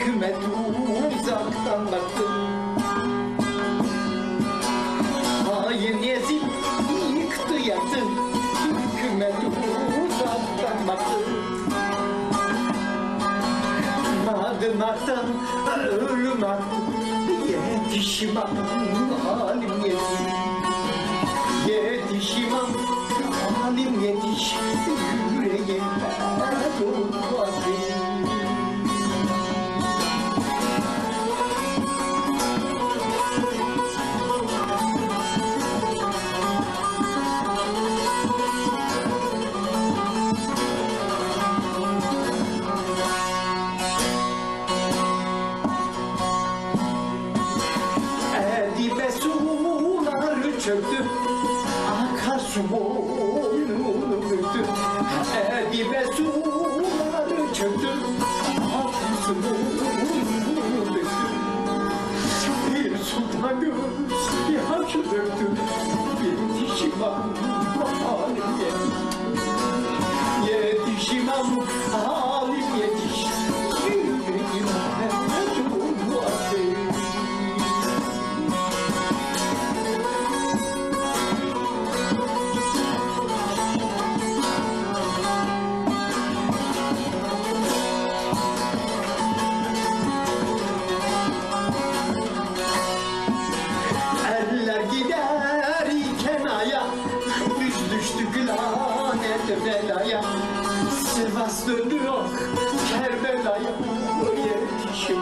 Hükümet uzaktan baktı. Hain Yezid yıktı yaktı Hükümet uzaktan baktı. Adım aktı, ölüm aktı Yetişmem halim yetiş Yetişmem halim yetiş Yüreğim çöktü. Akarsu boynunu büktü Edibe suları çöktü. Akarsu boynunu büktü Bir sultan göz yaşı döktü. Yetişmem halim yetişmem halim Kerbela'ya Sivas dönüyor. Kerbela'ya Yetişim